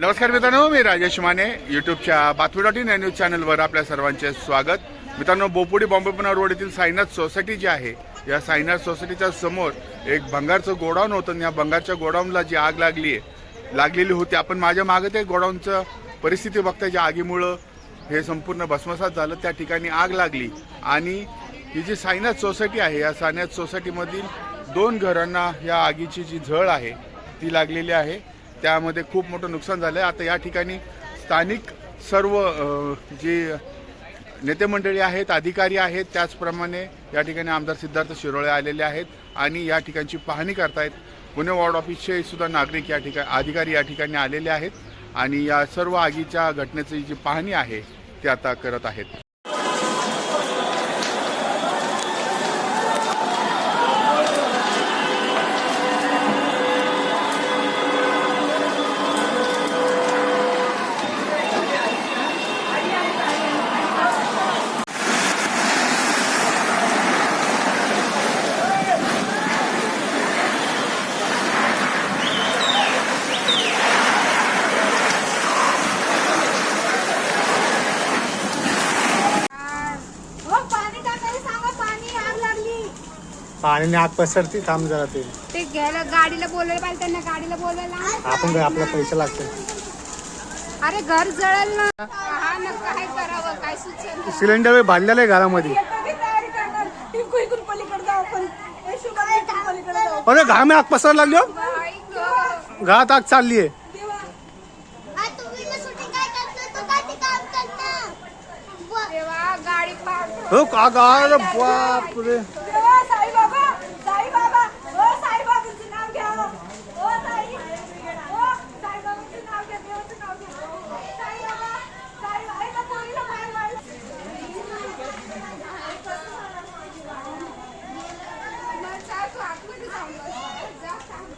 नमस्कार मित्रांनो मी राजेश माने युट्यूबच्या बातमी डॉट इन या न्यूज चॅनलवर आपल्या सर्वांचे स्वागत. मित्रांनो बोपुडी बॉम्बे पुणा रोड येथील साईनाथ सोसायटी जी आहे या साईनाथ सोसायटीच्या समोर एक भंगारचं गोडाऊन होतं आणि या भंगारच्या गोडाऊनला जी आग लागली आहे लागलेली होती. आपण माझ्या मागे ते गोडाऊनचं परिस्थिती बघताय ज्या आगीमुळं हे संपूर्ण भस्मसात झालं त्या ठिकाणी आग लागली. आणि ही जी साईनाथ सोसायटी आहे या साईनाथ सोसायटीमधील दोन घरांना या आगीची जी झळ आहे ती लागलेली आहे. त्यामध्ये खूप मोठं नुकसान झालं आहे आता या ठिकाणी स्थानिक सर्व जी जे नेते मंडळी आहेत अधिकारी आहेत त्याचप्रमाणे या ठिकाणी आमदार सिद्धार्थ शिरोळे आलेले आहेत आणि या ठिकाणची पाहणी करतायत. पुणे वॉर्ड ऑफिसचे सुद्धा नागरिक या ठिकाणी अधिकारी या ठिकाणी आलेले आहेत आणि या सर्व आगीच्या घटनेची जी पाहणी आहे ते आता करत आहेत हो पाणी टाकायला सांगा पाणी आग लागली पाण्याने आग पसरती थांब जरा ते. ते घ्यायला गाडीला बोलायला पाहिजे त्यांना गाडीला बोलायला आपण काय आपला पैसे लागते अरे घर जळल ना. हा ना काय करावं काय सुचेल सिलेंडर बांधलेलं आहे घरामध्ये. अरे घामे आग पसर लागली? हो. घरात आग चालली आहे. देवा. गाडी पाडतो हो अरे बापरे देवा साईबाबा साईबाबा हो साईबाबांचं नाव घ्या हो. हो साई हो साईबाबांचं नाव घ्या देवाचं नाव घ्या साईबाबा साई ऐका पोरीला पाय मार. मग जा तू आतमध्ये जाऊन बस. जा सांग.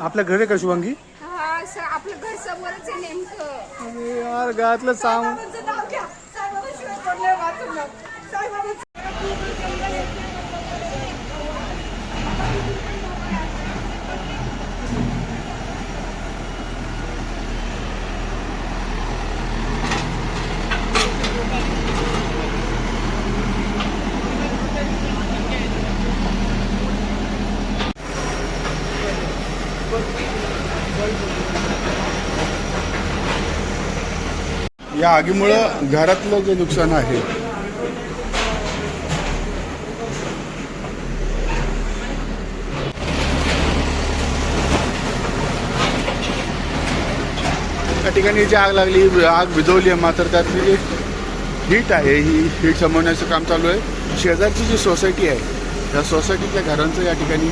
आपल्या घरी का शुभांगी? हा आपलं घर समोरच आहे नेमकं. अरे यार साईबाबाशिवाय या आगीमुळं घरातलं जे नुकसान आहे त्या ठिकाणी जी आग लागली आग विझवली आहे मात्र त्यातली जी हीट आहे ही हीट समजण्याचं काम चालू आहे. शेजारची जी सोसायटी आहे त्या सोसायटीतल्या घरांचं या ठिकाणी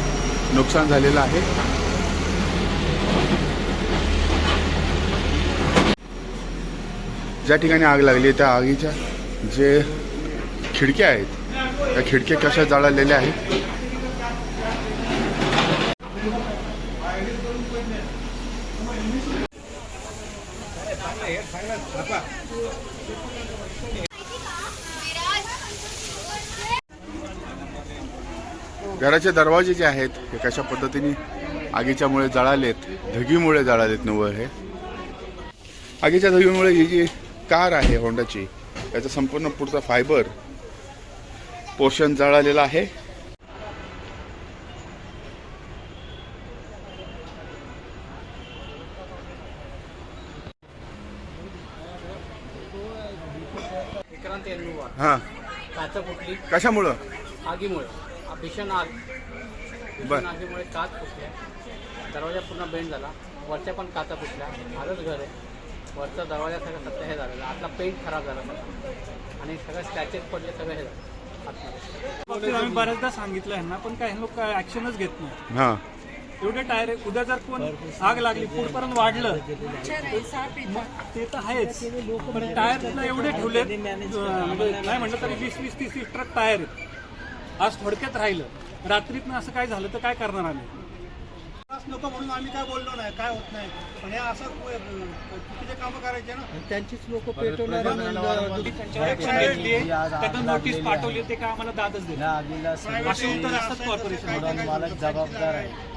नुकसान झालेलं आहे. ज्या ठिकाणी आग लागली त्या आगीच्या जे खिडक्या आहेत त्या खिडक्या कशा जाळलेल्या आहेत? घराचे दरवाजे जे आहेत हे कशा पद्धतीने आगीच्यामुळे जळालेत धगीमुळे जळालेत निव्वळ हे? आगीच्या धगीमुळे ही जी कार आहे होंडाची. याचा संपूर्ण पुढचा फायबर पोर्शन जळालेला आहे. हा. काच फुटली? कशामुळं? आगीमुळे. भीषण आग. बर. भीषण आगीमुळे काच फुटल्या. दरवाजा पूर्ण बेंड झाला. वरच्या पण काचा फुटल्या. आजच घर आहे. वरचा दरवाजा सगळं सध्या हे झालेला आतला पेंट खराब झाला सगळा. आणि सगळं स्क्रॅचेस पडले सगळं हे झालं. आतमध्ये आम्ही बऱ्याचदा सांगितलं यांना पण काही लोक ऍक्शनच घेत नाही. हा. एवढे टायर उद्या जर कोण आग लागली पुढपर्यंत वाढलं ते तर आहेच. पण टायर एवढे ठेवले म्हणजे नाही म्हटलं तरी वीस वीस तीस तीस ट्रक टायर आहेत. आज थोडक्यात राहिलं. रात्रीतनं असं काय झालं तर काय करणार आम्ही? नको म्हणून आम्ही काय बोललो नाही काय होत नाही. पण हे असं चुकीचे कामं करायचे ना. त्यांचीच लोक पेटवणार त्यांना नोटीस पाठवली ते काय आम्हाला दादच दिला. मालक जबाबदार आहे.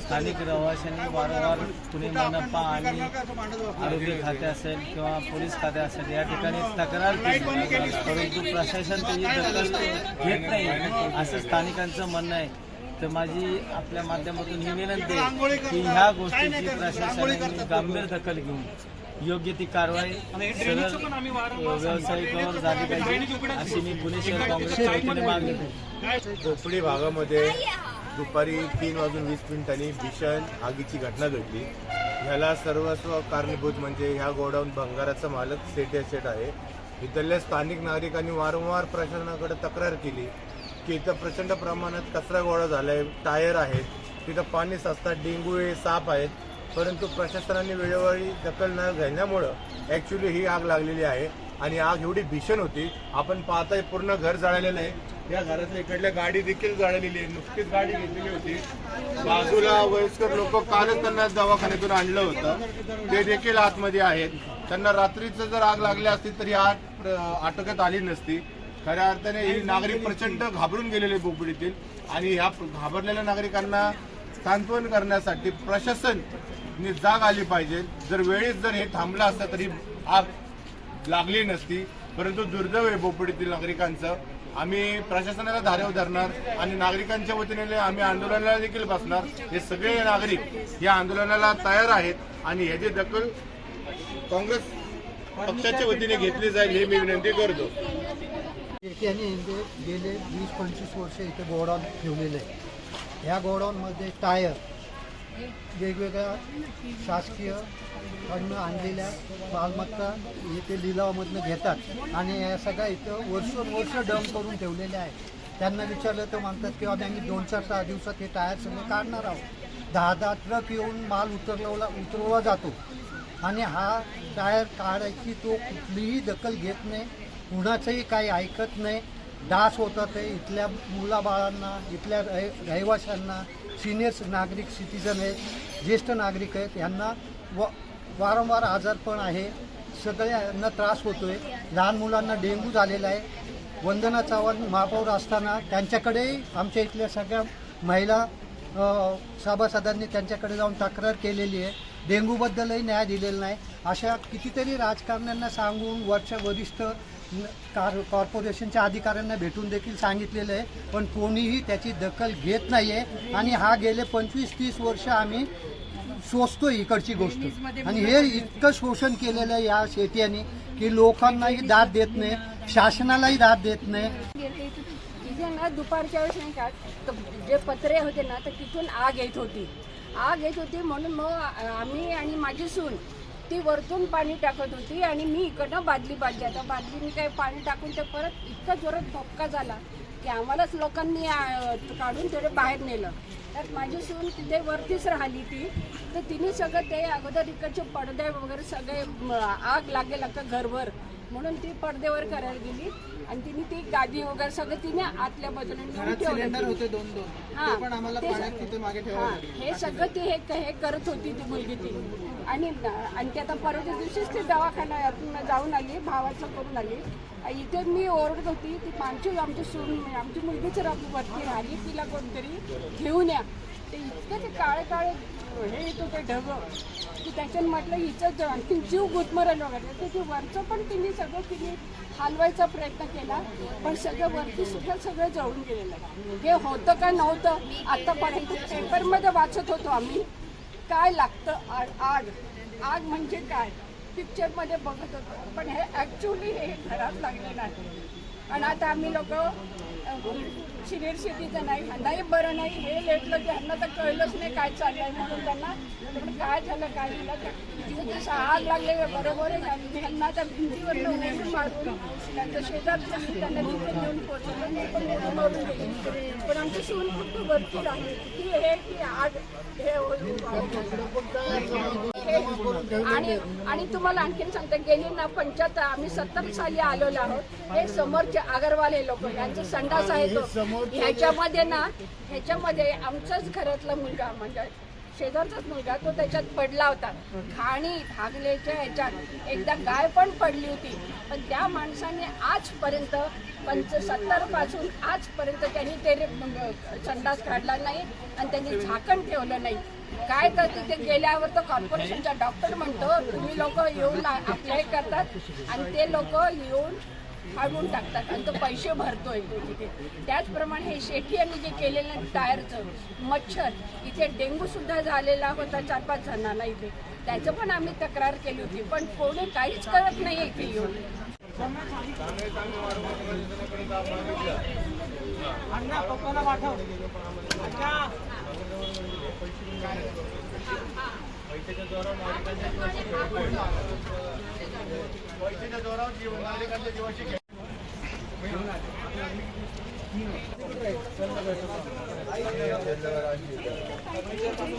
स्थानिक रहिवाशांनी वारंवार पुणे मनपा आणि आरोग्य खाते असेल किंवा पोलीस खाते असेल या ठिकाणी तक्रार केली. परंतु प्रशासन त्याची दखल घेत नाही असं स्थानिकांचं म्हणणं आहे. तर माझी आपल्या माध्यमातून ही विनंती आहे की ह्या गोष्टीची प्रशासनाने गंभीर दखल घेऊन योग्य ती कारवाई आणि सरळ व्यावसायिकावर झाली पाहिजे अशी मी पुणे शहर काँग्रेसच्या वतीने मागणी करतो. खोपडी भागामध्ये दुपारी तीन वाजून वीस मिनिटांनी भीषण आगीची घटना घडली. ह्याला सर्वस्व कारणीभूत म्हणजे ह्या गोडाऊन भंगाराचा मालक सेठ सेट आहे. इथल्या स्थानिक नागरिकांनी वारंवार प्रशासनाकडे तक्रार केली. की इथं प्रचंड प्रमाणात कचरा गोळा झालाय टायर आहेत तिथं पाणी साचतात डेंगू हे साप आहेत. परंतु प्रशासनाने वेळोवेळी दखल न घेण्यामुळं ॲक्च्युली ही आग लागलेली आहे आणि आग एवढी भीषण होती. आपण पाहताय पूर्ण घर जाळलेलं आहे. या घरातल्या इकडल्या गाडी देखील जाळलेली आहे. नुकतीच गाडी घेतलेली होती. बाजूला वयस्कर लोक कालच त्यांना दवाखान्यातून आणलं होतं. ते देखील आतमध्ये आहेत. त्यांना रात्रीचं जर आग लागली असती तर ही आग प्र- आटोक्यात आली नसती. खऱ्या अर्थाने ही नागरिक प्रचंड घाबरून गेलेले बोपडीतील आणि ह्या घाबरलेल्या नागरिकांना सांत्वन करण्यासाठी प्रशासन जाग आली पाहिजे. जर वेळेत जर हे थांबलं असतं तरी आग लागली नसती. परंतु दुर्दैव आहे बोपडीतील नागरिकांचं. आम्ही प्रशासनाला धारेव धरणार आणि नागरिकांच्या वतीने आम्ही आंदोलनाला देखील बसणार. हे सगळे नागरिक या आंदोलनाला तयार आहेत आणि ह्याची दखल काँग्रेस पक्षाच्या वतीने घेतली जाईल हे मी विनंती करतो. त्यांनी गेले वीस पंचवीस वर्ष इथे गोडाऊन ठेवलेलं आहे. ह्या गोडाऊनमध्ये टायर वेगवेगळ्या शासकीय कडनं आणलेल्या मालमत्ता इथे लिलावामधनं घेतात. आणि या सगळ्या इथं वर्षोवर्ष डम करून ठेवलेल्या आहे त्यांना विचारलं तर म्हणतात की आम्ही आम्ही दोन चार सहा दिवसात हे टायर सगळे काढणार आहोत. दहा दहा ट्रक येऊन माल उतरवला उतरवला जातो. आणि हा टायर काढायची तो कुठलीही दखल घेत नाही. कुणाचंही काही ऐकत नाही. डास होतात आहे इथल्या मुलाबाळांना इथल्या रहि रहिवाशांना सिनियर नागरिक सिटीजन आहेत ज्येष्ठ नागरिक आहेत यांना व वारंवार आजारपण आहे. सगळ्यांना त्रास होतो आहे लहान मुलांना डेंग्यू झालेला आहे. वंदना चव्हाण महापौर असताना त्यांच्याकडेही आमच्या इथल्या सगळ्या महिला सभासदांनी त्यांच्याकडे जाऊन तक्रार केलेली आहे. डेंग्यूबद्दलही न्याय दिलेला नाही. अशा कितीतरी राजकारण्यांना सांगून वरच्या वरिष्ठ कार कॉर्पोरेशनच्या अधिकाऱ्यांना भेटून देखील सांगितलेलं आहे पण कोणीही त्याची दखल घेत नाही आहे आणि हा गेले पंचवीस तीस वर्ष आम्ही सोसतोय इकडची गोष्ट. आणि हे इतकं शोषण केलेलं आहे या शेट्यांनी की लोकांनाही दाद देत नाही शासनालाही दाद देत नाही. ना दुपारच्या वेळेस नाही का त- जे पत्रे होते ना तर तिथून आग येत होती. आग येत होती म्हणून मग आम्ही आणि माझी सून ती वरतून पाणी टाकत होती आणि मी इकडनं बादली बादली. आता बादलीने काही पाणी टाकून ते परत इतका जोरात धोपका झाला की आम्हालाच लोकांनी काढून तेवढे बाहेर नेलं. त्यात माझी सून तिथे वरतीच राहिली ती. तर तिने सगळं ते अगोदर इकडचे पडदे वगैरे सगळे आग लागेल का घरभर म्हणून ती पडदेवर करायला गेली. आणि तिने ती गादी वगैरे सगळं तिने आतल्या बाजूने हा, सगळं- ती हे हे करत होती ती मुलगी ती. आणि आणखी आता परवाच्या दिवशीच ती दवाखान्यातून जाऊन आली भावाचं करून आली. इथे मी ओरडत होती ती आमची आमची सून आमची मुलगीच वरती राहिली तिला कोणतरी घेऊन या. ते इतकं ते काळे काळे हे येत होते ढग. की त्याच्यात म्हटलं हिचं आणखी जीव गुदमरायला वगैरे. तर ते वरचं पण तिने सगळं तिने हलवायचा प्रयत्न केला पण सगळं वरती सुद्धा सगळं जळून गेलेलं. आहे. हे होतं का नव्हतं आतापर्यंत पेपरमध्ये वाचत होतो आम्ही. काय लागतं आग? आग. आग म्हणजे काय? पिक्चरमध्ये बघत होतो. पण हे ॲक्च्युली हे घरात लागलेलं नाही आणि आता आम्ही लोक शिरीर शेतीचं नाही ह्यांनाही बरं नाही हे लेटलं की ह्यांना तर कळलंच नाही काय चाललंय म्हणून त्यांना. पण काय झालं काय झालं काय- तिथे आग लागले बरोबर आहे ह्यांना त्या भिंतीवर उडी मारून त्यांच्या शेजारचं त्यांना तिथे नेऊन पोहोचवलं ते पण मारून गेले. पण आमची सून फक्त वरती राहिली की हे की आग हे- हो, हो. आणि आणि तुम्हाला आणखीन सांगते गेली ना पंच्याहत्तर आम्ही सत्तर साली आलेलो आहोत. हे समोरचे अगरवाल हे लोक यांचा संडास आहे तो. ह्याच्यामध्ये ना ह्याच्यामध्ये आमचाच घरातला मुलगा म्हणजे शेजारचाच मुलगा तो त्याच्यात पडला होता. खाणी धागलेच्या ह्याच्यात. एकदा गाय पण पडली होती. पण त्या माणसाने आजपर्यंत पंच सत्तरपासून आजपर्यंत त्यांनी ते संडास काढला नाही आणि त्यांनी झाकण ठेवलं नाही. काय तर तिथे गेल्यावर तर कॉर्पोरेशनचा डॉक्टर म्हणतो तुम्ही लोक येऊन अप्लाय करतात आणि ते लोक येऊन फाडून टाकतात आणि तो पैसे भरतोय. तिथे त्याचप्रमाणे हे शेठी यांनी जे केलेलं टायरचं मच्छर इथे डेंगू सुद्धा झालेला होता चार पाच जणांना इथे. त्याचं पण आम्ही तक्रार केली होती पण कोणी काहीच करत नाही इथे येऊन. अण्णा पप्पाला पाठव. अण्णा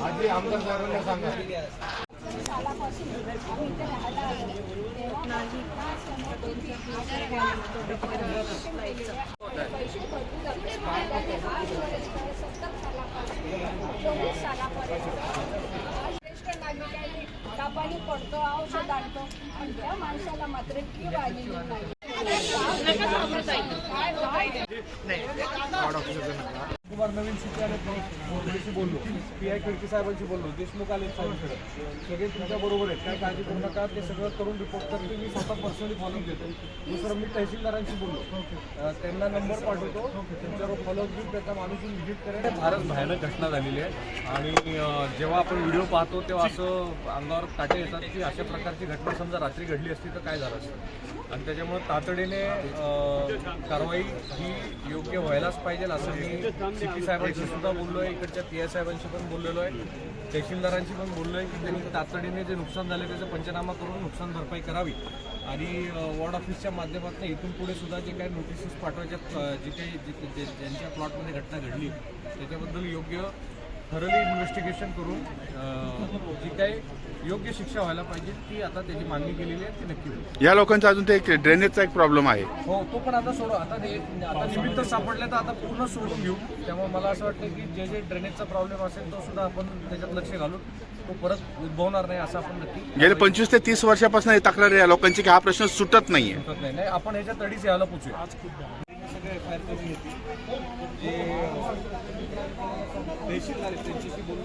आधी आमदार साहेबांना सांगा सालापासून आम्ही इथे राहायला आलो तेव्हा पैसे भरपूर जातात. आणि आज वर्ष सत्तर सालापासून चोवीस सालापर्यंत आज ज्येष्ठ नागरिक आहे तापानी पडतो औषध आणतो. आणि त्या माणसाला मात्र की आलेली नाही. काय काय कुमार नवीन सिटी आले बोललो. पी आय खडके साहेबांशी बोललो. देशमुख आले साहेबांकडे. सगळे तुमच्या बरोबर आहेत. काय काळजी करू नका. ते सगळं करून रिपोर्ट करते मी स्वतः पर्सनली फॉलो घेतो. दुसरं मी तहसीलदारांशी बोललो. त्यांना नंबर पाठवतो. त्यांच्यावर फॉलो घेऊन त्याचा माणूस व्हिजिट करेल. फारच भयानक घटना झालेली आहे. आणि जेव्हा आपण व्हिडिओ पाहतो तेव्हा असं अंगावर काटे येतात की अशा प्रकारची घटना समजा रात्री घडली असती तर काय झालं असतं? आणि त्याच्यामुळे तातडीने कारवाई ही योग्य व्हायलाच पाहिजे असं मी सी पी साहेबांशी सुद्धा बोललो आहे इकडच्या पी आय साहेबांशी पण बोललेलो आहे तहसीलदारांशी पण बोललो आहे की त्यांनी तातडीने जे नुकसान झाले त्याचा पंचनामा करून नुकसान भरपाई करावी. आणि वॉर्ड ऑफिसच्या माध्यमातून इथून पुढे सुद्धा जे काही नोटिसेस पाठवायच्या जे काही जे- ज्यांच्या प्लॉटमध्ये घटना घडली त्याच्याबद्दल योग्य थरली इन्व्हेस्टिगेशन करून जी काही योग्य शिक्षा व्हायला पाहिजे ती आता त्याची मागणी केलेली आहे ती नक्की होईल. या लोकांचा अजून ते एक ड्रेनेजचा एक प्रॉब्लेम आहे. हो तो पण आता सोडू आता ते आता निमित्त सापडले तर आता पूर्ण सोडून घेऊ. त्यामुळे मला असं वाटतं की जे जे ड्रेनेजचा प्रॉब्लेम असेल तो सुद्धा आपण त्याच्यात लक्ष घालून तो परत उद्भवणार नाही असं आपण नक्की गेले पंचवीस ते तीस वर्षापासून ही तक्रार आहे या लोकांची की हा प्रश्न सुटत नाहीये. नाही. नाही आपण ह्याच्या तडीच यायला पोचूया. सगळे एफ आय आर करून घेतली जे आहेत त्यांच्याशी बोललो